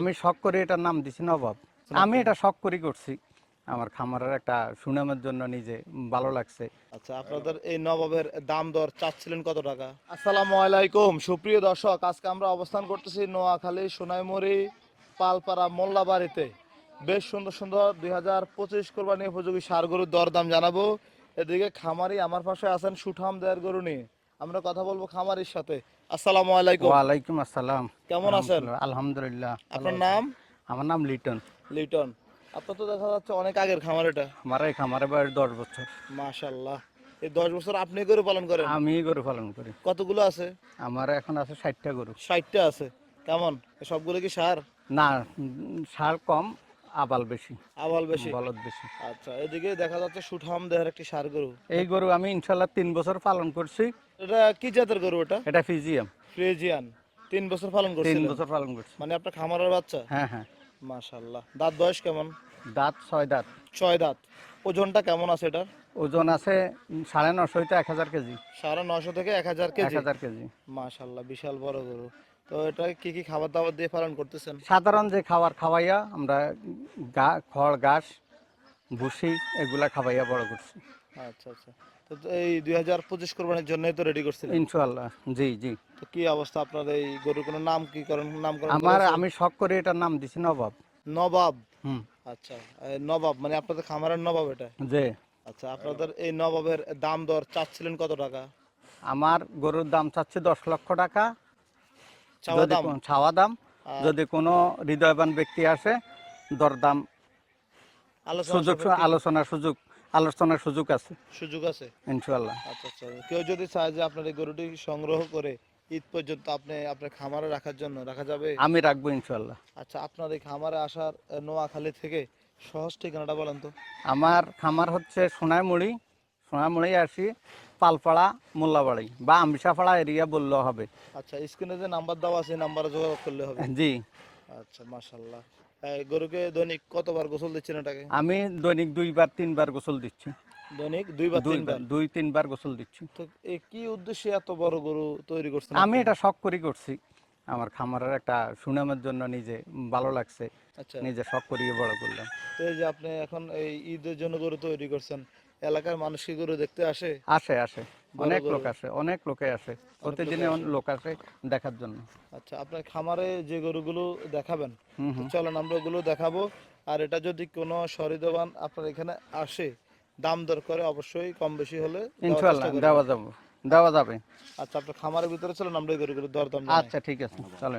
আমি শখ করে এটার নাম দিছি নবাব। আমি এটা শখ করে করছি। আমার খামারের একটা সুনামের জন্য নিজে ভালো লাগছে। আচ্ছা আপনাদের এই নবাবের দাম দর চাচ্ছিলেন কত টাকা? আসসালামু আলাইকুম সুপ্রিয় দর্শক আজকে আমরা অবস্থান করতেছি নোয়াখালী সোনাইমুড়ি পালপাড়া মোল্লাবাড়িতে। বেশ সুন্দর সুন্দর দুই হাজার পঁচিশ কোরবানি উপযোগী সার গরুর দরদাম জানাব। এদিকে খামারি আমার পাশে আছেন সুঠাম দেয়ার গরু নিয়ে আমরা কথা বলব খামারির সাথে। আসসালামু আলাইকুম। ওয়ালাইকুম আসসালাম। কেমন আছেন? আলহামদুলিল্লাহ আপনার নাম? আমার নাম লিটন। লিটন। আপনার তো দেখা যাচ্ছে অনেক আগের খামার এটা। আমার এই খামারে বয়স দশ বছর। মাশাল্লাহ এই দশ বছর আপনি গরু পালন করেন? আমি গরু পালন করি। কতগুলো আছে? আমার এখন আছে ষাটটা গরু। ষাটটা আছে। কেমন? সবগুলো কি সার? না সার কম আবাল বেশি। আবাল বেশি? বলদ বেশি। আচ্ছা এদিকে দেখা যাচ্ছে সুঠাম দেহের একটি সার গরু। এই গরু আমি ইনশাল্লাহ তিন বছর পালন করছি। এটা কি জাতের গরু এটা? এটা ফিজিয়াম ফ্রেজিয়ান। তিন বছর পালন তিন বছর পালন করছি। মানে আপনার খামারের বাচ্চা? হ্যাঁ হ্যাঁ। মাশাল্লাহ দাঁত বয়স কেমন? দাঁত ছয় দাঁত। ছয় দাঁত। ওজনটা কেমন আছে এটার? ওজন আছে সাড়ে নশো হইতে এক হাজার কেজি। সাড়ে নশো থেকে এক হাজার এক কেজি হাজার কেজি। মাশাল্লাহ বিশাল বড় গরু। তো এটা কি কি খাবার দাবার দিয়ে পালন করতেছেন? সাধারণ যে খাবার খাওয়াইয়া আমরা গা খড় ঘাস ভুসি এগুলা খাওয়াইয়া বড় করছি। আচ্ছা আচ্ছা। তো এই দুই হাজার পঁচিশ কোরবানির জন্যই তো রেডি করছিলেন? ইনশাল্লাহ জি জি। তো কি অবস্থা আপনার এই গরুর কোনো নাম কি করেন নামকরণ আমার আমি শখ করে এটার নাম দিছি নবাব। নবাব? হুম। আচ্ছা নবাব মানে আপনাদের খামারের নবাব এটা? যে আচ্ছা আপনাদের এই নবাবের দাম দর চাচ্ছিলেন কত টাকা? আমার গরুর দাম চাচ্ছে দশ লক্ষ টাকা। যদি দাম? ছাওয়া দাম। যদি কোনো হৃদয়বান ব্যক্তি আসে দরদাম সুযোগ আলোচনার সুযোগ আলোচনার সুযোগ আছে। সুযোগ আছে? ইনশাল্লাহ আচ্ছা আচ্ছা। কেউ যদি চায় যে আপনার এই গরুটি সংগ্রহ করে ঈদ পর্যন্ত আপনি আপনার খামারে রাখার জন্য রাখা যাবে? আমি রাখব ইনশাআল্লাহ। আচ্ছা আপনার এই খামারে আসার নোয়াখালী থেকে সহজ ঠিকানাটা বলেন তো। আমার খামার হচ্ছে সোনাইমুড়ি সোনাইমুড়ি আসি পালপাড়া মোল্লাবাড়ি বা আমিষাপাড়া এরিয়া বললেও হবে। আচ্ছা স্ক্রিনে যে নাম্বার দেওয়া আছে নাম্বারে যোগাযোগ করলে হবে। জি। আচ্ছা মাশাল্লাহ গরুকে দৈনিক কতবার গোসল দিচ্ছেন এটাকে? আমি দৈনিক দুইবার তিনবার গোসল দিচ্ছি। দৈনিক দুইবার তিনবার? দুই তিনবার গোসল দিচ্ছি। তো কি উদ্দেশ্যে এত বড় গরু তৈরি করছেন আমি এটা শখ করে করছি। আমার খামারের একটা সুনামের জন্য নিজে ভালো লাগছে। আচ্ছা। নিজে শখ করিয়ে বড় করলাম। তো এই যে আপনি এখন এই ঈদের জন্য গরু তৈরি করছেন এলাকার মানুষ কি গরু দেখতে আসে? আসে আসে। অনেক লোক আসে অনেক লোকে আসে। প্রতিদিনে লোক আসে। দেখার জন্য। আচ্ছা আপনার খামারে যে গরুগুলো দেখাবেন চলেন আমরা ওগুলো দেখাবো। আর এটা যদি কোনো সরিদবান আপনার এখানে আসে দাম দর করে অবশ্যই কম বেশি হলে দেওয়ার ইনশাল্লাহ দেওয়া যাবে দেওয়া যাবে। আচ্ছা আপনার খামারের ভিতরে চলেন আমরা এই গরুগুলো দরদাম আচ্ছা ঠিক আছে চলে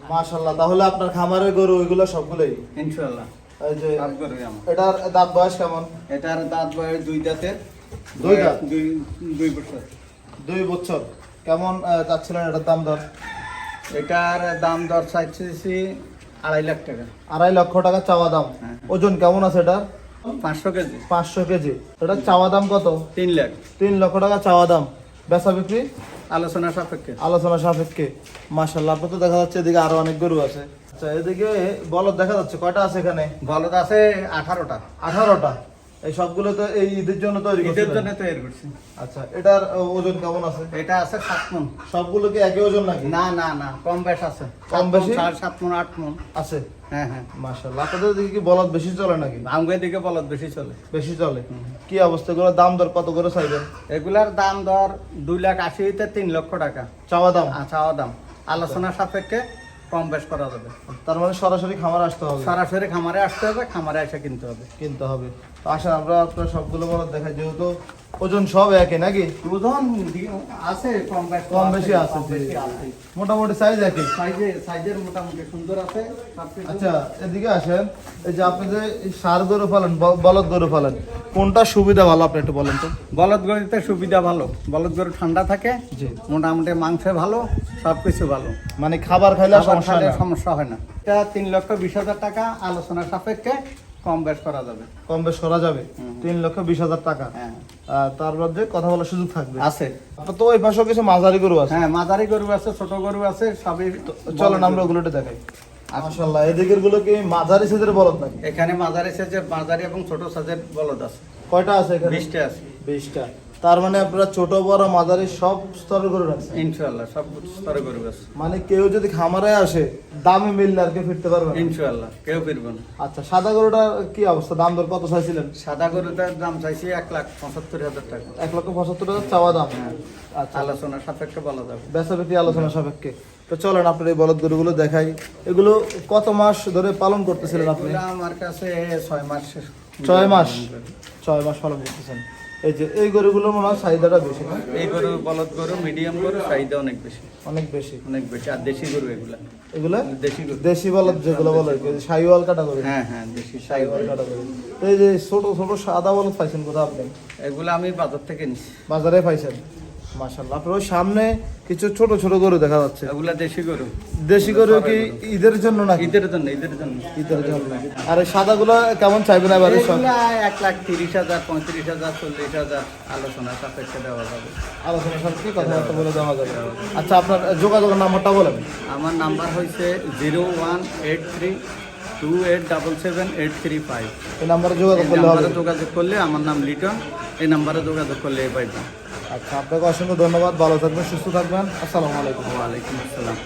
মাশাল্লাহ তাহলে আপনার খামারের গরু ওইগুলো সবগুলোই? আমার এটার দাঁত বয়স কেমন? এটার দাঁত বয়স দুই দাঁতের। দুই দাঁত? দুই দুই বছর। দুই বছর। কেমন চাচ্ছিলেন এটার দাম দর? এটার দাম দর চাইছি আড়াই লাখ টাকা। আড়াই লক্ষ টাকা চাওয়া দাম। হ্যাঁ। ওজন কেমন আছে এটা পাঁচশো কেজি। পাঁচশো কেজি। এটা চাওয়া দাম কত? তিন লাখ। তিন লক্ষ টাকা চাওয়া দাম। বেচা বিক্রি? আলোচনা সাপেক্ষে। আলোচনা সাপেক্ষে। মাশাল্লাহ আপনার তো দেখা যাচ্ছে এদিকে আরও অনেক গরু আছে। আচ্ছা এদিকে বলদ দেখা যাচ্ছে কয়টা আছে এখানে? বলদ আছে আঠারোটা। আঠারোটা? এই সবগুলো তো এই ঈদের জন্য তৈরি ঈদের জন্য তৈরি করছি। আচ্ছা এটার ওজন কেমন আছে? এটা আছে সাত মন। সবগুলো কি একই ওজন নাকি? না না না কম বেশ আছে। কম বেশি? সাড়ে সাত মন আট মন। আছে? হ্যাঁ হ্যাঁ। মাশাল্লাহ আপনাদের দিকে কি বলদ বেশি চলে নাকি? আমগের দিকে বলদ বেশি চলে। বেশি চলে? কি অবস্থা? দাম দর কত করে চাইবেন? এগুলার দাম দর দুই লাখ আশি তিন লক্ষ টাকা। চাওয়া দাম? আচ্ছা দাম। আলোচনা সাপেক্ষে কম বেশ করা যাবে। তার মানে সরাসরি খামার আসতে হবে। সরাসরি খামারে আসতে হবে খামারে এসে কিনতে হবে। কিনতে হবে। আসেন আমরা আপনার সবগুলো বলদ দেখাই যেহেতু ওজন সব একই নাকি? ওজন আছে কম কম বেশি আছে, মোটামুটি সাইজ একই? সাইজে সাইজের মোটামুটি সুন্দর আছে আচ্ছা এদিকে আসেন। এই যে আপনি যে ষাঁড় গরু পালেন বলদ গরু পালেন কোনটা সুবিধা ভালো আপনি একটু বলেন তো? বলদ গরুতে সুবিধা ভালো। বলদ গরু ঠান্ডা থাকে জি। মোটামুটি মাংসে ভালো সবকিছু ভালো। মানে খাবার খাইলে সমস্যা হয় না। সমস্যা হয় না। এটা তিন লক্ষ বিশ হাজার টাকা আলোচনা সাপেক্ষে কম বেশ করা যাবে। কম বেশ করা যাবে? তিন লক্ষ বিশ হাজার টাকা? হ্যাঁ। তার মধ্যে কথা বলার সুযোগ থাকবে। আছে। তো ওই পাশেও কিছু মাঝারি গরু আছে? হ্যাঁ মাঝারি গরু আছে ছোট গরু আছে সবই চলো আমরা ওগুলোটা দেখাই। মাশাল্লাহ এদিকেরগুলো কি মাঝারি সাইজের বলদ নাকি? এখানে মাঝারি সাইজের মাঝারি এবং ছোট সাইজের বলদ আছে। কয়টা আছে এখানে? বিশটা আছে। বিশটা। তার মানে আপনারা ছোট বড় মাঝারি সব স্তরের গরু রাখছেন? ইনশাল্লাহ সব স্তরে গরু আছে মানে কেউ যদি খামারে আসে দামে মিললে আর কি ফিরতে পারবে না। ইনশাল্লাহ কেউ ফিরবে না। আচ্ছা সাদা গরুটা কি অবস্থা? দাম দর কত চাইছিলেন? সাদা গরুটার দাম চাইছি এক লাখ পঁচাত্তর হাজার টাকা। এক লক্ষ পঁচাত্তর হাজার চাওয়া দাম? হ্যাঁ আচ্ছা। আলোচনা সাপেক্ষে বলা যাবে। বেচা বিক্রি আলোচনা সাপেক্ষে। তো চলেন আপনার এই বলদ গরুগুলো দেখাই। এগুলো কত মাস ধরে পালন করতেছিলেন আপনি? আমার কাছে ছয় মাস ছয় মাস? ছয় মাস পালন করতেছেন। এই যে এই গরুগুলোর মনে হয় চাহিদাটা বেশি না? এই গরু বলদ গরু মিডিয়াম গরু চাহিদা অনেক বেশি। অনেক বেশি? অনেক বেশি আর দেশি গরু এগুলা। এগুলা? দেশি গরু। দেশি বলদ যেগুলো বলে সাইওয়াল কাটা গরু হ্যাঁ হ্যাঁ দেশি সাইওয়াল। কাটা গরু এই যে ছোট ছোট সাদা বলদ পাইছেন কোথা আপনি? এগুলো আমি বাজার থেকে নিছি। বাজারে পাইছেন? আপনার সামনে কিছু ছোট ছোট গরু দেখা যাচ্ছে। এগুলা দেশি গরু। দেশি গরু কি ঈদের জন্য নাকি? ঈদের জন্য ঈদের জন্য। ঈদের জন্য আর সাদাগুলো কেমন চাইবেন এবারে এক লাখ তিরিশ হাজার পঁয়ত্রিশ হাজার চল্লিশ হাজার আলোচনা সাপেক্ষে দেওয়া যাবে। আলোচনা সাপেক্ষে কথাবার্তা বলে দেওয়া যাবে? আচ্ছা আপনার যোগাযোগের নাম্বারটা বলেন। আমার নাম্বার হয়েছে zero one eight three two eight double seven eight three five. এই নাম্বারে যোগাযোগ করলে যোগাযোগ করলে আমার নাম লিটন এই নাম্বারে যোগাযোগ করলে পাইবেন আচ্ছা আপনাকে অসংখ্য ধন্যবাদ ভালো থাকবেন সুস্থ থাকবেন। আসসালামু আলাইকুম। ওয়ালাইকুম আসসালাম।